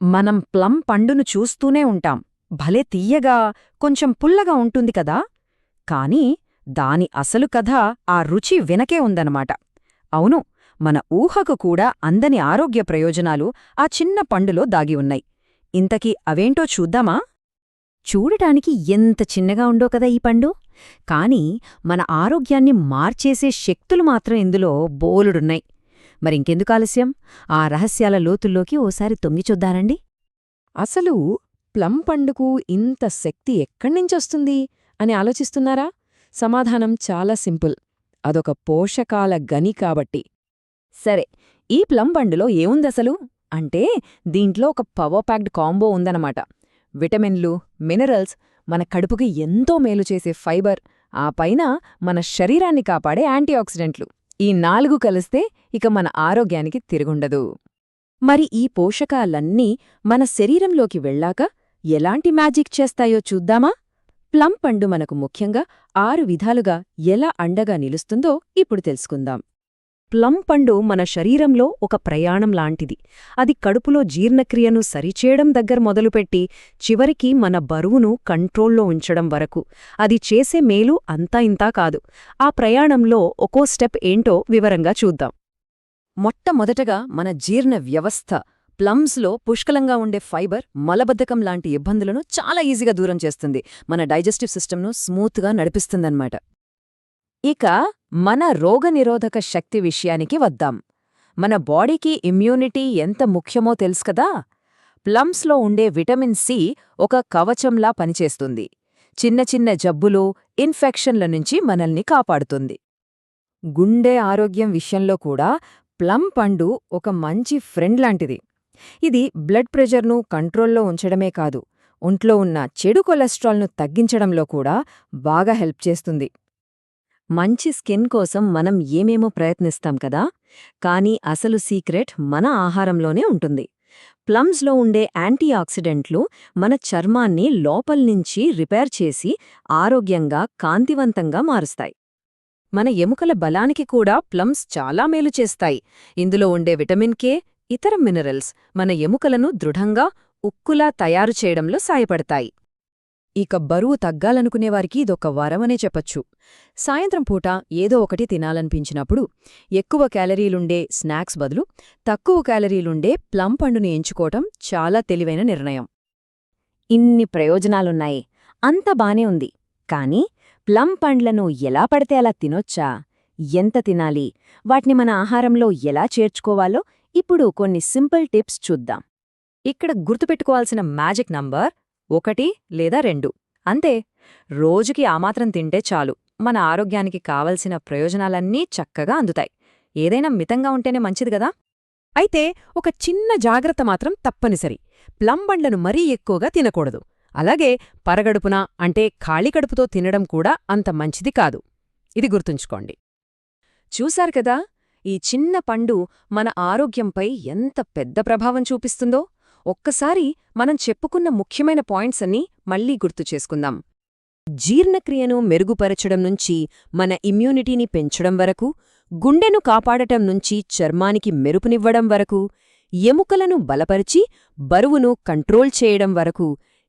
మనం ప్లం పండును చూస్తూనే ఉంటాం. భలే తీయగా కొంచెం పుల్లగా ఉంటుంది కదా? కాని దాని అసలు కథ ఆ రుచి వెనకే ఉందనమాట అవును మన ఊహకు కూడా అందని ఆరోగ్య ప్రయోజనాలు ఆ చిన్న పండులో దాగి ఉన్నాయి. ఇంతకీ అవేంటో చూద్దామా? చూడటానికి ఎంత చిన్నగా ఉండో కదా ఈ పండు? కాని మన ఆరోగ్యాన్ని మార్చేసే శక్తులు మాత్రం ఇందులో బోలుడున్నాయి. మరింకెందుకు ఆలస్యం? ఆ రహస్యాల లోతుల్లోకి ఓసారి తొంగి చూద్దారండి అసలు ప్లం పండుకు ఇంత శక్తి ఎక్కడ్నించొస్తుంది అని ఆలోచిస్తున్నారా? సమాధానం చాలా సింపుల్. అదొక పోషకాల గని కాబట్టి. సరే ఈ ప్లం పండులో ఏముందసలు? అంటే దీంట్లో ఒక పవర్ ప్యాక్డ్ కాంబో ఉందన్నమాట. విటమిన్లు మినరల్స్ మన కడుపుకి ఎంతో మేలు చేసే ఫైబర్ ఆ పైన మన శరీరాన్ని కాపాడే యాంటీఆక్సిడెంట్లు. ఈ నాలుగు కలిస్తే ఇక మన ఆరోగ్యానికి తిరుగుండదు. మరి ఈ పోషకాలన్నీ మన శరీరంలోకి వెళ్ళాక ఎలాంటి మ్యాజిక్ చేస్తాయో చూద్దామా? ప్లం పండు మనకు ముఖ్యంగా ఆరు విధాలుగా ఎలా అండగా నిలుస్తుందో ఇప్పుడు తెలుసుకుందాం. ప్లం పండు మన శరీరంలో ఒక ప్రయాణం లాంటిది. అది కడుపులో జీర్ణక్రియను సరిచేయడం దగ్గర మొదలుపెట్టి చివరికి మన బరువును కంట్రోల్లో ఉంచడం వరకు. అది చేసే మేలు అంతా ఇంతా కాదు. ఆ ప్రయాణంలో ఒక్కో స్టెప్ ఏంటో వివరంగా చూద్దాం. మొట్టమొదటగా మన జీర్ణ వ్యవస్థ ప్లమ్స్లో పుష్కలంగా ఉండే ఫైబర్ మలబద్ధకం లాంటి ఇబ్బందులను చాలా ఈజీగా దూరం చేస్తుంది. మన డైజెస్టివ్ సిస్టమ్ను స్మూత్గా నడిపిస్తుందన్నమాట. ఇక మన రోగనిరోధక శక్తి విషయానికి వద్దాం. మన బాడీకి ఇమ్యూనిటీ ఎంత ముఖ్యమో తెలుసు కదా? ప్లమ్స్లో ఉండే విటమిన్ సి ఒక కవచంలా పనిచేస్తుంది. చిన్న చిన్న జబ్బులు ఇన్ఫెక్షన్ల నుంచి మనల్ని కాపాడుతుంది. గుండె ఆరోగ్యం విషయంలో కూడా ప్లం పండు ఒక మంచి ఫ్రెండ్ లాంటిది. ఇది బ్లడ్ ప్రెషర్ను కంట్రోల్లో ఉంచడమే కాదు ఒంట్లో ఉన్న చెడు కొలెస్ట్రాల్ను తగ్గించడంలో కూడా బాగా హెల్ప్ చేస్తుంది. మంచి స్కిన్ కోసం మనం ఏమేమో ప్రయత్నిస్తాం కదా? కానీ అసలు సీక్రెట్ మన ఆహారంలోనే ఉంటుంది. ప్లమ్స్లో ఉండే యాంటీ ఆక్సిడెంట్లు మన చర్మాన్ని లోపల్నించి రిపేర్ చేసి ఆరోగ్యంగా కాంతివంతంగా మారుస్తాయి. మన ఎముకల బలానికి కూడా ప్లమ్స్ చాలా మేలు చేస్తాయి. ఇందులో ఉండే విటమిన్ కే ఇతర మినరల్స్ మన ఎముకలను దృఢంగా ఉక్కులా తయారు చేయడంలో సాయపడతాయి. ఇక బరువు తగ్గాలనుకునేవారికి ఇదొక వరమనే చెప్పచ్చు. సాయంత్రం పూట ఏదో ఒకటి తినాలనిపించినప్పుడు ఎక్కువ క్యాలరీలుండే స్నాక్స్ బదులు తక్కువ క్యాలరీలుండే ప్లం పండుని ఎంచుకోవటం చాలా తెలివైన నిర్ణయం. ఇన్ని ప్రయోజనాలున్నాయి. అంత బానే ఉంది. కాని ప్లం పండ్లను ఎలా పడితే అలా తినొచ్చా? ఎంత తినాలి? వాటిని మన ఆహారంలో ఎలా చేర్చుకోవాలో ఇప్పుడు కొన్ని సింపుల్ టిప్స్ చూద్దాం. ఇక్కడ గుర్తుపెట్టుకోవాల్సిన మ్యాజిక్ నంబర్ ఒకటి లేదా రెండు. అంతే రోజుకి ఆమాత్రం తింటే చాలు. మన ఆరోగ్యానికి కావలసిన ప్రయోజనాలన్నీ చక్కగా అందుతాయి. ఏదైనా మితంగా ఉంటేనే మంచిది గదా అయితే ఒక చిన్న జాగ్రత్త మాత్రం తప్పనిసరి. ప్లంబండ్లను మరీ ఎక్కువగా తినకూడదు. అలాగే పరగడుపున అంటే ఖాళీ కడుపుతో తినడం కూడా అంత మంచిది కాదు. ఇది గుర్తుంచుకోండి. చూశారు కదా ఈ చిన్న పండు మన ఆరోగ్యంపై ఎంత పెద్ద ప్రభావం చూపిస్తుందో? ఒక్కసారి మనం చెప్పుకున్న ముఖ్యమైన పాయింట్స్ అన్నీ మళ్ళీ గుర్తు చేసుకుందాం. జీర్ణక్రియను మెరుగుపరచడం నుంచి మన ఇమ్యూనిటీని పెంచడం వరకు గుండెను కాపాడటం నుంచి చర్మానికి మెరుపునివ్వడం వరకు ఎముకలను బలపరిచి బరువును కంట్రోల్ చేయడం వరకు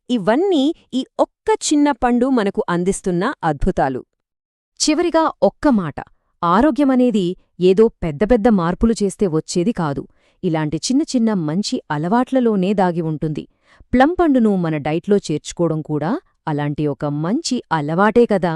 ఇవన్నీ ఈ ఒక్క చిన్న పండు మనకు అందిస్తున్న అద్భుతాలు. చివరిగా ఒక్క మాట ఆరోగ్యమనేది ఏదో పెద్ద పెద్ద మార్పులు చేస్తే వచ్చేది కాదు. ఇలాంటి చిన్న చిన్న మంచి అలవాట్లలోనే దాగి ఉంటుంది. ప్లం పండును మన డైట్లో చేర్చుకోవడం కూడా అలాంటి ఒక మంచి అలవాటే కదా!